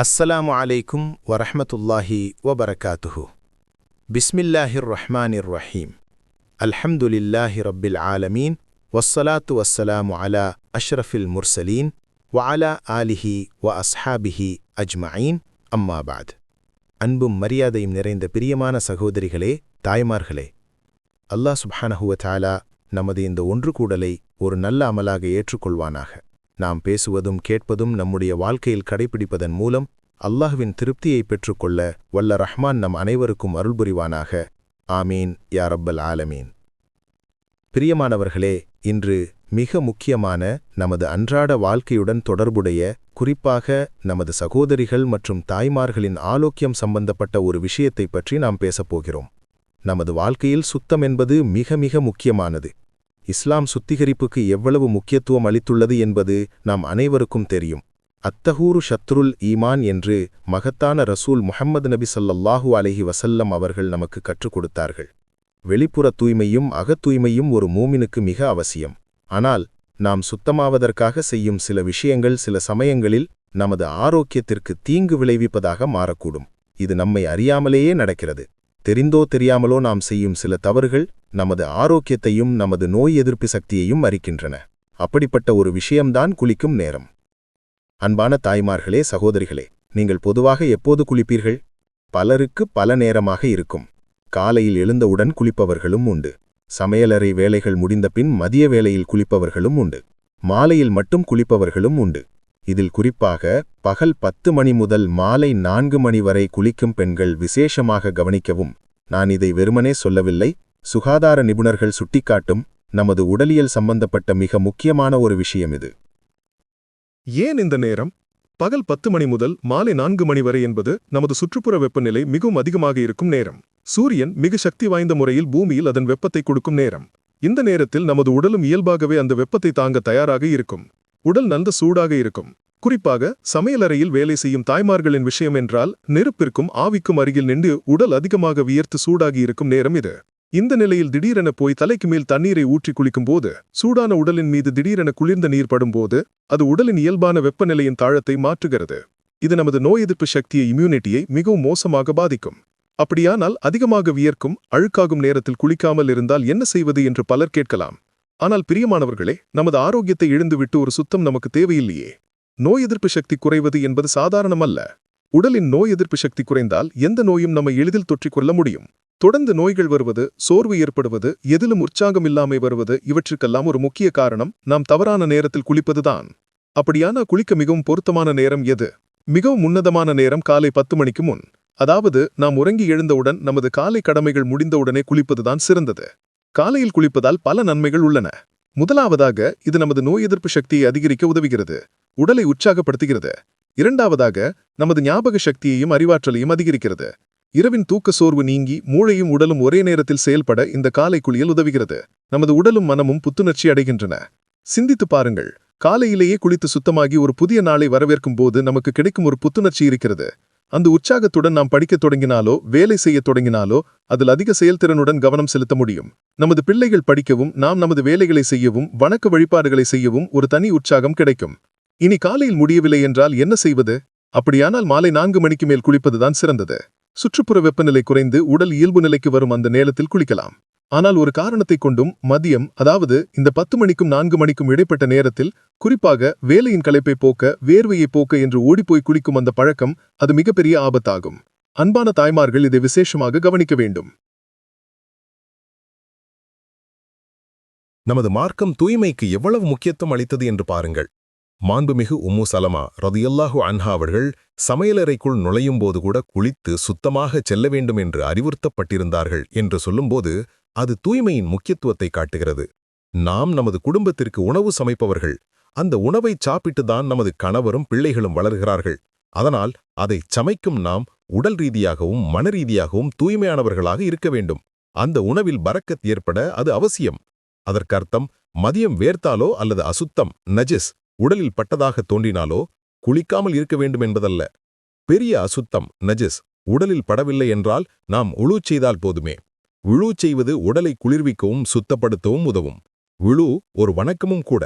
அஸ்ஸலாமு அலைக்கும் வரஹமத்துல்லாஹி வபரகாத்துஹு. பிஸ்மில்லாஹிர் ரஹ்மானிர் ரஹீம் அல்ஹம்துலில்லாஹி ரப்பில் ஆலமீன். வஸ்ஸலாத்து வஸ்ஸலாமு அலா அஷ்ரஃபில் முர்சலீன். வஅலா ஆலிஹி வ அஸ்ஹாபிஹி அஜ்மாயின் அம்மாபாத் அன்பும் மரியாதையும் நிறைந்த பிரியமான சகோதரிகளே தாய்மார்களே. அல்லாஹ் சுப்ஹானஹு தாலா நமது இந்த ஒன்று கூடலை ஒரு நல்ல அமலாக ஏற்றுக்கொள்வானாக. நாம் பேசுவதும் கேட்பதும் நம்முடைய வாழ்க்கையில் கடைபிடிப்பதன் மூலம் அல்லாஹ்வின் திருப்தியை பெற்றுக்கொள்ள வல்ல ரஹ்மான் நம் அனைவருக்கும் அருள்புரிவானாக. ஆமீன். யா ரப்பல் ஆலமீன். பிரியமானவர்களே இன்று மிக முக்கியமான நமது அன்றாட வாழ்க்கையுடன் தொடர்புடைய குறிப்பாக நமது சகோதரிகள் மற்றும் தாய்மார்களின் ஆலோக்கியம் சம்பந்தப்பட்ட ஒரு விஷயத்தைப் பற்றி நாம் பேசப்போகிறோம் நமது வாழ்க்கையில் சுத்தம் என்பது மிக மிக முக்கியமானது. இஸ்லாம் சுத்திகரிப்புக்கு எவ்வளவு முக்கியத்துவம் அளித்துள்ளது என்பது நாம் அனைவருக்கும் தெரியும். அத்தஹூரு ஷத்ருல் ஈமான் என்று மகத்தான ரசூல் முஹம்மது நபி சல்லல்லாஹு அலஹி வசல்லம் அவர்கள் நமக்கு கற்றுக் கொடுத்தார்கள். வெளிப்புற தூய்மையும் அகத்தூய்மையும் ஒரு மூமினுக்கு மிக அவசியம். ஆனால் நாம் சுத்தமாவதற்காக செய்யும் சில விஷயங்கள் சில சமயங்களில் நமது ஆரோக்கியத்திற்கு தீங்கு விளைவிப்பதாக மாறக்கூடும். இது நம்மை அறியாமலேயே நடக்கிறது. தெரிந்தோ தெரியாமலோ நாம் செய்யும் சில தவறுகள் நமது ஆரோக்கியத்தையும் நமது நோய் எதிர்ப்பு சக்தியையும் அறிக்கின்றன அப்படிப்பட்ட ஒரு விஷயம்தான் குளிக்கும் நேரம். அன்பான தாய்மார்களே சகோதரிகளே நீங்கள் பொதுவாக எப்போது குளிப்பீர்கள்? பலருக்கு பல நேரமாக இருக்கும். காலையில் எழுந்தவுடன் குளிப்பவர்களும் உண்டு. சமையலறை வேலைகள் முடிந்த பின் மதிய வேளையில் குளிப்பவர்களும் உண்டு. மாலையில் மட்டும் குளிப்பவர்களும் உண்டு. இதில் குறிப்பாக பகல் பத்து மணி முதல் மாலை நான்கு மணி வரை குளிக்கும் பெண்கள் விசேஷமாக கவனிக்கவும். நான் இதை வெறுமனே சொல்லவில்லை. சுகாதார நிபுணர்கள் சுட்டிக்காட்டும் நமது உடலியல் சம்பந்தப்பட்ட மிக முக்கியமான ஒரு விஷயம் இது. ஏன் இந்த நேரம்? பகல் பத்து மணி முதல் மாலை நான்கு மணி வரை என்பது நமது சுற்றுப்புற வெப்பநிலை மிகவும் அதிகமாக இருக்கும் நேரம். சூரியன் மிக சக்தி வாய்ந்த முறையில் பூமியில் அதன் வெப்பத்தை கொடுக்கும் நேரம். இந்த நேரத்தில் நமது உடலும் இயல்பாகவே அந்த வெப்பத்தை தாங்க தயாராக இருக்கும். உடல் நல்ல சூடாக இருக்கும். குறிப்பாக சமையலறையில் வேலை செய்யும் தாய்மார்களின் விஷயம் என்றால் நெருப்பிற்கும் ஆவிக்கும் அருகில் நின்று உடல் அதிகமாக வியர்த்து சூடாகி இருக்கும் நேரம் இது. இந்த நிலையில் திடீரென போய் தலைக்கு மேல் தண்ணீரை ஊற்றி குளிக்கும்போது சூடான உடலின் மீது திடீரென குளிர்ந்த நீர் படும்போது அது உடலின் இயல்பான வெப்பநிலையின் தாழத்தை மாற்றுகிறது. இது நமது நோய் எதிர்ப்பு சக்தியை இம்யூனிட்டியை மிகவும் மோசமாக பாதிக்கும். அப்படியானால் அதிகமாக வியர்க்கும் அழுக்காகும் நேரத்தில் குளிக்காமல் இருந்தால் என்ன செய்வது என்று பலர் கேட்கலாம். ஆனால் பிரியமானவர்களே நமது ஆரோக்கியத்தை இழந்துவிட்டு ஒரு சுத்தம் நமக்கு தேவையில்லையே. நோய் எதிர்ப்பு சக்தி குறைவது என்பது சாதாரணமல்ல. உடலின் நோய் எதிர்ப்பு சக்தி குறைந்தால் எந்த நோயும் நம்மை எளிதில் தொற்றிக்கொள்ள முடியும். தொடர்ந்து நோய்கள் வருவது சோர்வு ஏற்படுவது எதிலும் உற்சாகம் இல்லாமை வருவது இவற்றுக்கெல்லாம் ஒரு முக்கிய காரணம் நாம் தவறான நேரத்தில் குளிப்பதுதான். அப்படியான குளிக்க மிகவும் பொருத்தமான நேரம் எது? மிகவும் உன்னதமான நேரம் காலை பத்து மணிக்கு முன். அதாவது நாம் உறங்கி எழுந்தவுடன் நமது காலை கடமைகள் முடிந்தவுடனே குளிப்பதுதான் சிறந்தது. காலையில் குளிப்பதால் பல நன்மைகள் உள்ளன. முதலாவதாக இது நமது நோய் எதிர்ப்பு சக்தியை அதிகரிக்க உதவுகிறது. உடலை உற்சாகப்படுத்துகிறது. இரண்டாவதாக நமது ஞாபக சக்தியையும் அறிவாற்றலையும் அதிகரிக்கிறது. இரவின் தூக்க சோர்வு நீங்கி மூளையும் உடலும் ஒரே நேரத்தில் செயல்பட இந்த காலை குளியல் உதவுகிறது. நமது உடலும் மனமும் புத்துணர்ச்சி அடைகின்றன. சிந்தித்து பாருங்கள். காலையிலேயே குளித்து சுத்தமாகி ஒரு புதிய நாளை வரவேற்கும் போது நமக்கு கிடைக்கும் ஒரு புத்துணர்ச்சி இருக்கிறது. அந்த உற்சாகத்துடன் நாம் படிக்கத் தொடங்கினாலோ வேலை செய்யத் தொடங்கினாலோ அதில் அதிக செயல்திறனுடன் கவனம் செலுத்த முடியும். நமது பிள்ளைகள் படிக்கவும் நாம் நமது வேலைகளை செய்யவும் வணக்க வழிபாடுகளை செய்யவும் ஒரு தனி உற்சாகம் கிடைக்கும். இனி காலையில் முடியவில்லை என்றால் என்ன செய்வது? அப்படியானால் மாலை நான்கு மணிக்கு மேல் குளிப்பதுதான் சிறந்தது. சுற்றுப்புற வெப்பநிலை குறைந்து உடல் இயல்பு நிலைக்கு வரும் அந்த நேரத்தில் குளிக்கலாம். ஆனால் ஒரு காரணத்தைக் கொண்டும் மதியம் அதாவது இந்த பத்து மணிக்கும் நான்கு மணிக்கும் இடைப்பட்ட நேரத்தில் குறிப்பாக வேலையின் களைப்பை போக்க வேர்வையை போக்க என்று ஓடிப்போய் குளிக்கும் அந்த பழக்கம் அது மிகப்பெரிய ஆபத்தாகும். அன்பான தாய்மார்கள் இதை விசேஷமாக கவனிக்க வேண்டும். நமது மார்க்கம் தூய்மைக்கு எவ்வளவு முக்கியத்துவம் அளித்தது என்று பாருங்கள். மாண்புமிகு உம்மு சலமா ரதியல்லாஹு அன்ஹா அவர்கள் சமையலறைக்குள் நுழையும்போது கூட குளித்து சுத்தமாகச் செல்ல வேண்டும் என்று அறிவுறுத்தப்பட்டிருந்தார்கள் என்று சொல்லும்போது அது தூய்மையின் முக்கியத்துவத்தை காட்டுகிறது. நாம் நமது குடும்பத்திற்கு உணவு சமைப்பவர்கள். அந்த உணவைச் சாப்பிட்டுதான் நமது கணவரும் பிள்ளைகளும் வளர்கிறார்கள். அதனால் அதைச் சமைக்கும் நாம் உடல் ரீதியாகவும் மனரீதியாகவும் தூய்மையானவர்களாக இருக்க வேண்டும். அந்த உணவில் பறக்கத் ஏற்பட அது அவசியம். அதற்கர்த்தம் மதியம் வேர்த்தாலோ அல்லது அசுத்தம் நஜிஸ் உடலில் பட்டதாக தோன்றினாலோ குளிக்காமல் இருக்க வேண்டும் என்பதல்ல பெரிய அசுத்தம் நஜஸ் உடலில் படவில்லை என்றால் நாம் உழு செய்தால் போதுமே. விழு செய்வது உடலை குளிர்விக்கவும் சுத்தப்படுத்தவும் உதவும். விழு ஒரு வணக்கமும் கூட.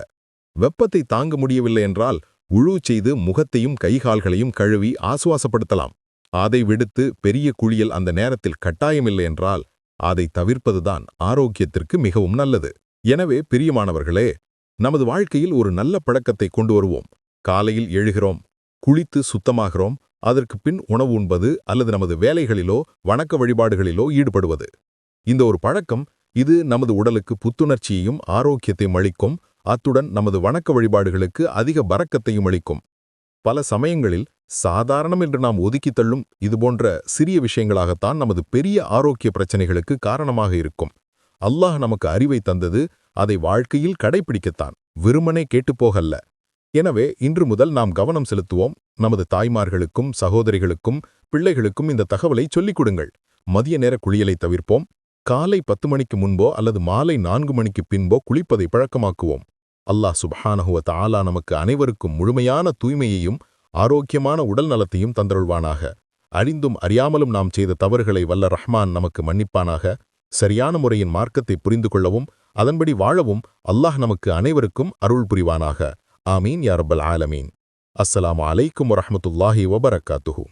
வெப்பத்தை தாங்க முடியவில்லை என்றால் உழு செய்து முகத்தையும் கைகால்களையும் கழுவி ஆசுவாசப்படுத்தலாம். அதை விடுத்து பெரிய குளியல் அந்த நேரத்தில் கட்டாயமில்லை என்றால் அதை தவிர்ப்பதுதான் ஆரோக்கியத்திற்கு மிகவும் நல்லது. எனவே பிரியமானவர்களே நமது வாழ்க்கையில் ஒரு நல்ல பழக்கத்தை கொண்டு வருவோம் காலையில் எழுகிறோம் குளித்து சுத்தமாகிறோம் அதற்கு பின் உணவு உண்பது அல்லது நமது வேலைகளிலோ வணக்க வழிபாடுகளிலோ ஈடுபடுவது. இந்த ஒரு பழக்கம் இது நமது உடலுக்கு புத்துணர்ச்சியையும் ஆரோக்கியத்தையும் அளிக்கும் அத்துடன் நமது வணக்க வழிபாடுகளுக்கு அதிக பறக்கத்தையும் அளிக்கும். பல சமயங்களில் சாதாரணம் என்று நாம் ஒதுக்கித் தள்ளும் இதுபோன்ற சிறிய விஷயங்களாகத்தான் நமது பெரிய ஆரோக்கிய பிரச்சனைகளுக்கு காரணமாக இருக்கும். அல்லாஹ் நமக்கு அறிவை தந்தது அதை வாழ்க்கையில் கடைபிடிக்கத்தான் வெறுமனே கேட்டுப்போகல்ல எனவே இன்று முதல் நாம் கவனம் செலுத்துவோம். நமது தாய்மார்களுக்கும் சகோதரிகளுக்கும் பிள்ளைகளுக்கும் இந்த தகவலை சொல்லிக் கொடுங்கள். மதிய நேர குளியலை தவிர்ப்போம். காலை பத்து மணிக்கு முன்போ அல்லது மாலை நான்கு மணிக்கு பின்போ குளிப்பதை பழக்கமாக்குவோம். அல்லாஹ் சுப்ஹானஹுவ ஆலா நமக்கு அனைவருக்கும் முழுமையான தூய்மையையும் ஆரோக்கியமான உடல் நலத்தையும் தந்தருள்வானாக. அறிந்தும் அறியாமலும் நாம் செய்த தவறுகளை வல்ல ரஹ்மான் நமக்கு மன்னிப்பானாக. சரியான முறையின் மார்க்கத்தை புரிந்து கொள்ளவும் அதன்படி வாழவும் அல்லாஹ் நமக்கு அனைவருக்கும் அருள் புரிவானாக. ஆமீன் யா ஆலமீன். அஸ்ஸலாம் அலைக்கும் வரமத்துல்லாஹி வபரக்காத்துஹூ